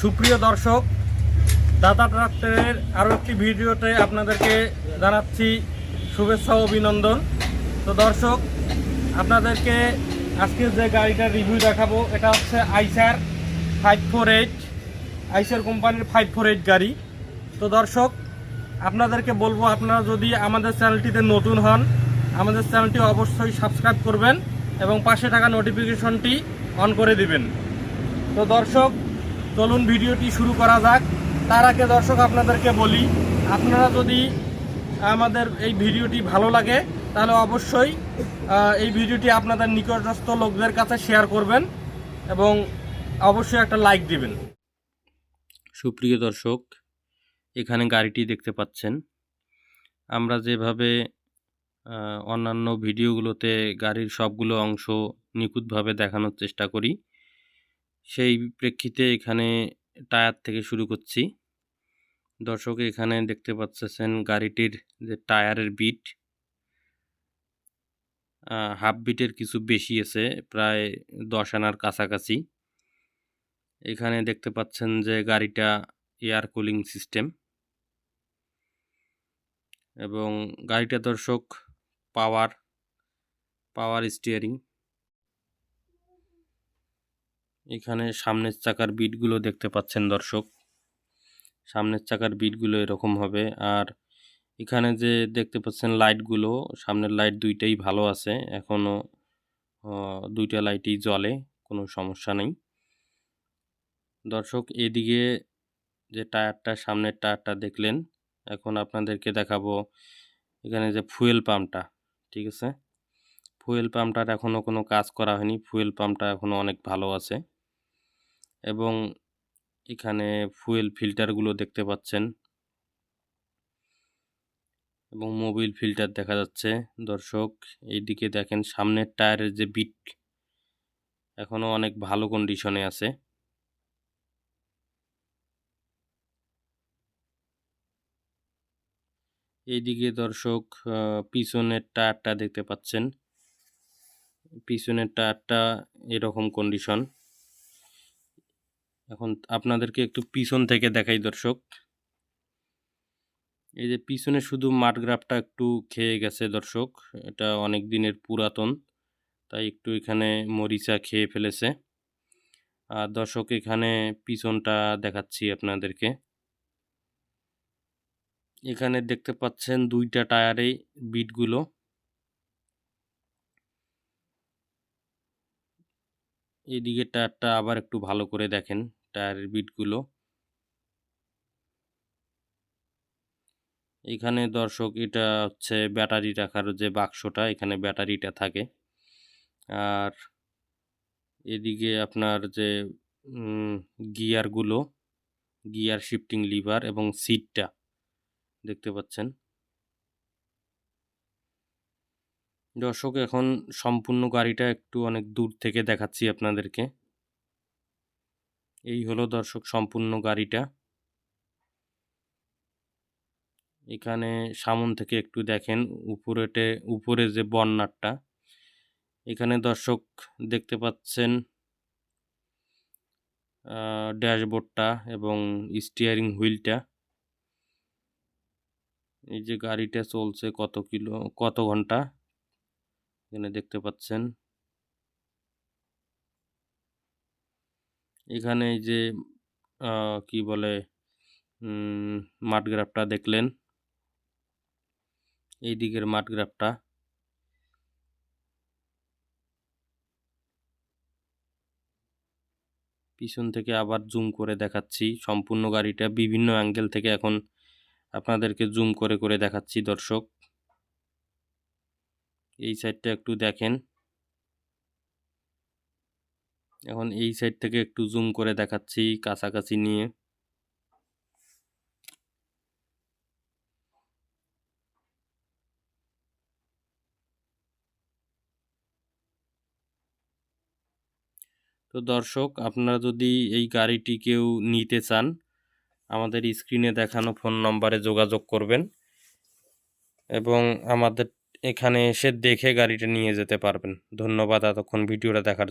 সুপ্রিয় দর্শক দাদা ট্রাক্টরের আরও একটি ভিডিওতে আপনাদেরকে জানাচ্ছি শুভেচ্ছা অভিনন্দন। তো দর্শক, আপনাদেরকে আজকে যে গাড়িটার রিভিউ দেখাবো, এটা হচ্ছে আইসার ফাইভ ফোর এইট, আইসার কোম্পানির ফাইভ ফোর এইট গাড়ি। তো দর্শক, আপনাদেরকে বলব, আপনারা যদি আমাদের চ্যানেলটিতে নতুন হন, আমাদের চ্যানেলটি অবশ্যই সাবস্ক্রাইব করবেন এবং পাশে থাকা নোটিফিকেশনটি অন করে দিবেন। তো দর্শক চলুন ভিডিওটি শুরু করা যাক। তার আগে দর্শক, আপনাদেরকে বলি, আপনারা যদি আমাদের এই ভিডিওটি ভালো লাগে, তাহলে অবশ্যই এই ভিডিওটি আপনাদের নিকটস্থ লোকদের কাছে শেয়ার করবেন এবং অবশ্যই একটা লাইক দিবেন। সুপ্রিয় দর্শক, এখানে গাড়িটি দেখতে পাচ্ছেন। আমরা যেভাবে অন্যান্য ভিডিওগুলোতে গাড়ির সবগুলো অংশ নিখুঁতভাবে দেখানোর চেষ্টা করি সেই প্রেক্ষিতে এখানে টায়ার থেকে শুরু করছি। দর্শক, এখানে দেখতে পাচ্ছেন গাড়িটির যে টায়ারের বিট হাফ বিটের কিছু বেশি আছে, প্রায় দশ আনার কাছাকাছি। এখানে দেখতে পাচ্ছেন যে গাড়িটা এয়ার কুলিং সিস্টেম। এবং গাড়িটা দর্শক, পাওয়ার পাওয়ার স্টিয়ারিং। এখানে সামনের চাকার বিটগুলো দেখতে পাচ্ছেন দর্শক। সামনের চাকার বিটগুলো এরকম হবে। আর এখানে যে দেখতে পাচ্ছেন লাইটগুলো সামনের লাইট দুইটাই ভালো আছে। এখনও দুইটা লাইটই জ্বলে, কোনো সমস্যা নেই। দর্শক, এদিকে যে টায়ারটা, সামনের টায়ারটা দেখলেন, এখন আপনাদেরকে দেখাবো এখানে যে ফুয়েল পাম্পটা ঠিক আছে? ফুয়েল পাম্পটার এখনও কোনো কাজ করা হয়নি। ফুয়েল পাম্পটা এখনও অনেক ভালো আছে। এবং এখানে ফুয়েল ফিল্টারগুলো দেখতে পাচ্ছেন। এবং মোবিল ফিল্টার দেখা যাচ্ছে। দর্শক, এইদিকে দেখেন সামনের টায়ারের যে বিট এখনও অনেক ভালো কন্ডিশনে আছে। এইদিকে দর্শক পিছনের টায়ারটা দেখতে পাচ্ছেন। পিছনের টায়ারটা এরকম কন্ডিশন এখন আপনাদেরকে একটু পিছন থেকে দেখাই, দর্শক। এই যে পিছনে শুধু মাঠগ্রাফটা একটু খেয়ে গেছে, দর্শক। এটা অনেক দিনের পুরাতন, তাই একটু এখানে মরিচা খেয়ে ফেলেছে। আর দর্শক, এখানে পিছনটা দেখাচ্ছি আপনাদেরকে। এখানে দেখতে পাচ্ছেন দুইটা টায়ারেই বিটগুলো। এইদিকে টায়ারটা আবার একটু ভালো করে দেখেন। টায়ারের বিটগুলো। এখানে দর্শক, এটা হচ্ছে ব্যাটারি রাখার যে বাক্সটা, এখানে ব্যাটারিটা থাকে। আর এদিকে আপনার যে গিয়ারগুলো, গিয়ার শিফটিং লিভার এবং সিটটা দেখতে পাচ্ছেন। দর্শক, এখন সম্পূর্ণ গাড়িটা একটু অনেক দূর থেকে দেখাচ্ছি আপনাদেরকে। এই হলো দর্শক সম্পূর্ণ গাড়িটা। এখানে সামন থেকে একটু দেখেন উপরেতে উপরে যে বর্নারটা এখানে দর্শক দেখতে পাচ্ছেন ড্যাশবোর্ডটা এবং স্টিয়ারিং হুইলটা। এই যে গাড়িটা চলছে কত কিলো, কত ঘণ্টা? এখানে দেখতে পাচ্ছেন। এখানে যে কি বলে মাঠগ্রাফটা দেখলেন? এই দিকের মাঠগ্রাফটা পিছন থেকে আবার জুম করে দেখাচ্ছি। সম্পূর্ণ গাড়িটা বিভিন্ন অ্যাঙ্গেল থেকে এখন আপনাদেরকে জুম করে করে দেখাচ্ছি, দর্শক। এই সাইডটা একটু দেখেন। এখন এই সাইড থেকে একটু জুম করে দেখাচ্ছি কাছাকাছি নিয়ে। তো দর্শক, আপনারা যদি এই গাড়িটি কেউ নিতে চান, আমাদের স্ক্রিনে দেখানো ফোন নম্বরে যোগাযোগ করবেন এবং আমাদের এখানে এসে দেখে গাড়িটা নিয়ে যেতে পারবেন। ধন্যবাদ এতক্ষণ ভিডিওটা দেখার